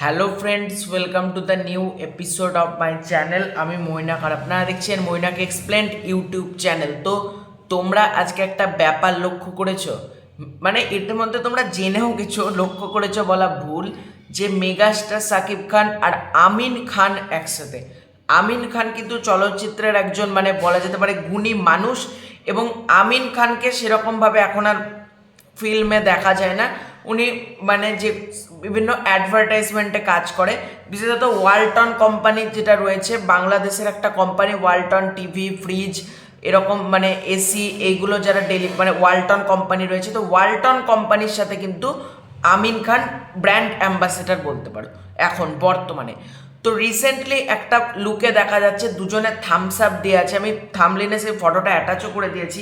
Hello friends welcome to the new episode of my channel আমি মৈনাক আর আপনারা দেখছেন Mainak explained YouTube channel তো তোমরা আজকে একটা ব্যাপার লক্ষ্য করেছ? মানে এটার মধ্যে তোমরা জেনেও গেছো, লক্ষ্য করেছ বলা ভুল যে মেগাস্টার সাকিব খান আর আমিন খান একসাথে। আমিন খান কিন্তু চলচ্চিত্রের একজন মানে বলা যেতে পারে গুণী মানুষ এবং আমিন খানকে সেরকমভাবে এখন আর ফিল্মে দেখা যায় না। উনি মানে যে বিভিন্ন অ্যাডভার্টাইজমেন্টে কাজ করে, বিশেষত ওয়ালটন কোম্পানি যেটা রয়েছে, বাংলাদেশের একটা কোম্পানি, ওয়ালটন টিভি, ফ্রিজ, এরকম মানে এসি, এইগুলো যারা ডেলি মানে ওয়ালটন কোম্পানি রয়েছে, তো ওয়ালটন কোম্পানির সাথে কিন্তু আমিন খান ব্র্যান্ড অ্যাম্বাসেডার বলতে পারো, এখন, বর্তমানে। তো রিসেন্টলি একটা লুকে দেখা যাচ্ছে দুজনে থামস আপ দিয়ে আছে, আমি থামলিনে সেই ফটোটা অ্যাটাচও করে দিয়েছি।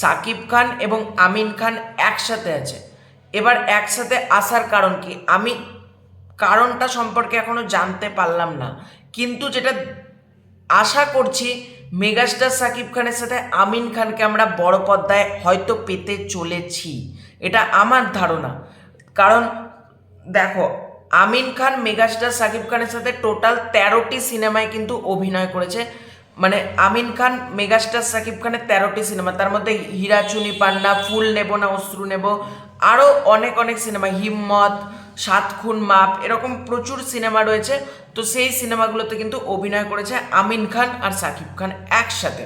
সাকিব খান এবং আমিন খান একসাথে আছে। এবার একসাথে আসার কারণ কি? আমি কারণটা সম্পর্কে এখনও জানতে পারলাম না। কিন্তু যেটা আশা করছি, মেগাস্টার সাকিব খানের সাথে আমিন খানকে আমরা বড় পর্দায় হয়তো পেতে চলেছি। এটা আমার ধারণা। কারণ দেখো, আমিন খান, মেগাস্টার সাকিব খানের সাথে টোটাল তেরোটি সিনেমায় কিন্তু অভিনয় করেছে। মানে আমিন খান মেগাস্টার সাকিব খানের তেরোটি সিনেমা, তার মধ্যে হীরা চুনি পান্না, ফুল নেব না, অশ্রু নেব আরও অনেক অনেক সিনেমা, হিম্মত, সাত খুন মাপ, এরকম প্রচুর সিনেমা রয়েছে। তো সেই সিনেমাগুলোতে কিন্তু অভিনয় করেছে আমিন খান আর সাকিব খান একসাথে।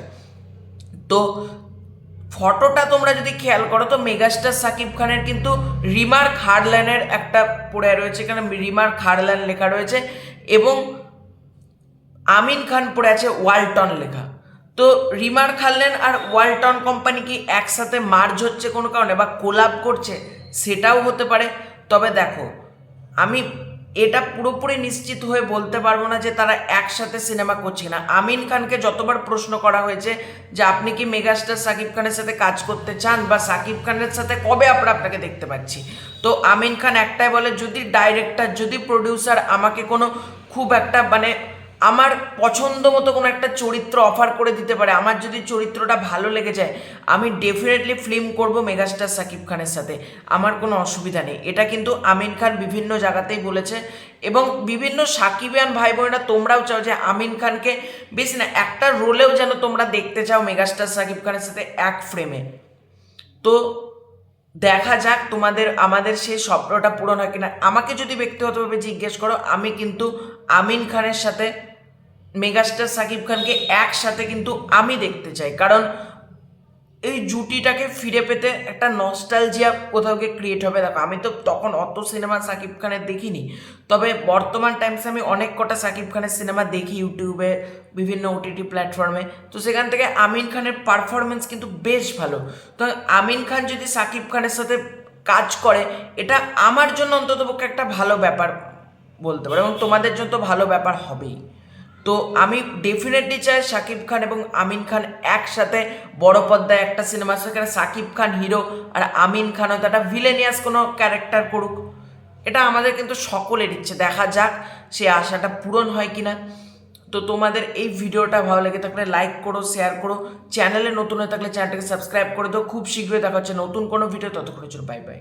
তো ফটোটা তোমরা যদি খেয়াল করো, তো মেগাস্টার সাকিব খানের কিন্তু রিমার খারল্যানের একটা পড়ে রয়েছে, এখানে রিমার খারল্যান লেখা রয়েছে এবং আমিন খান পড়ে আছে ওয়ালটন লেখা। তো রিমার খারল্যান আর ওয়ালটন কোম্পানি কি একসাথে মার্জ হচ্ছে কোনো কারণে বা কোলাপ করছে সেটাও হতে পারে? তবে দেখো, আমি এটা পুরোপুরি নিশ্চিত হয়ে বলতে পারব না যে তারা একসাথে সিনেমা করছে না। আমিন খানকে যতবার প্রশ্ন করা হয়েছে যে আপনি কি মেগাস্টার সাকিব খানের সাথে কাজ করতে চান বা সাকিব খানের সাথে কবে আমরা আপনাকে দেখতে পাচ্ছি? তো আমিন খান একটাই বলে, যদি ডাইরেক্টর যদি প্রডিউসার আমাকে কোনো খুব একটা মানে আমার পছন্দ মতো কোনো একটা চরিত্র অফার করে দিতে পারে। আমার যদি চরিত্রটা ভালো লেগে যায়, আমি ডেফিনেটলি ফিল্ম করব মেগাস্টার সাকিব খানের সাথে। আমার কোনো অসুবিধা নেই। এটা কিন্তু আমিন খান বিভিন্ন জায়গাতেই বলেছে। এবং বিভিন্ন সাকিবিয়ান ভাই বোনেরা তোমরাও চাও যে আমিন খানকে বেশি না, একটা রোলেও যেন তোমরা দেখতে চাও মেগাস্টার সাকিব খানের সাথে এক ফ্রেমে তো দেখা যাক তোমাদের, আমাদের সেই স্বপ্নটা পূরণ হয় কিনা। আমাকে যদি ব্যক্তিগতভাবে জিজ্ঞেস করো, আমি কিন্তু আমিন খানের সাথে মেগাস্টার সাকিব খানকে একসাথে কিন্তু আমি দেখতে চাই। কারণ এই জুটিটাকে ফিরে পেতে একটা নস্টালজিয়া কোথাও গিয়ে ক্রিয়েট হবে। দেখো, আমি তো তখন অত সিনেমা সাকিব খানের দেখিনি। তবে বর্তমান টাইমসে আমি অনেক কটা সাকিব খানের সিনেমা দেখি ইউটিউবে বিভিন্ন ওটিটি প্ল্যাটফর্মে তো সেখান থেকে আমিন খানের পারফরমেন্স কিন্তু বেশ ভালো। তো আমিন খান যদি সাকিব খানের সাথে কাজ করে, এটা আমার জন্য অন্ততপক্ষে একটা ভালো ব্যাপার বলতে পারো এবং তোমাদের জন্য তো ভালো ব্যাপার হবেই। তো আমি ডেফিনেটলি চাই সাকিব খান এবং আমিন খান একসাথে বড় পর্দায় একটা সিনেমা সেখানে সাকিব খান হিরো আর আমিন খান হয়তো একটা ভিলেনিয়াস কোনো ক্যারেক্টার করুক। এটা আমাদের কিন্তু সকলের ইচ্ছে। দেখা যাক সে আশাটা পূরণ হয় কি না তো তোমাদের এই ভিডিওটা ভালো লেগে থাকলে লাইক করো শেয়ার করো। চ্যানেলে নতুন হয়ে থাকলে চ্যানেলটাকে সাবস্ক্রাইব করে দাও। খুব শীঘ্রই দেখা হচ্ছে নতুন কোনো ভিডিও ততক্ষণের জন্য বাই বাই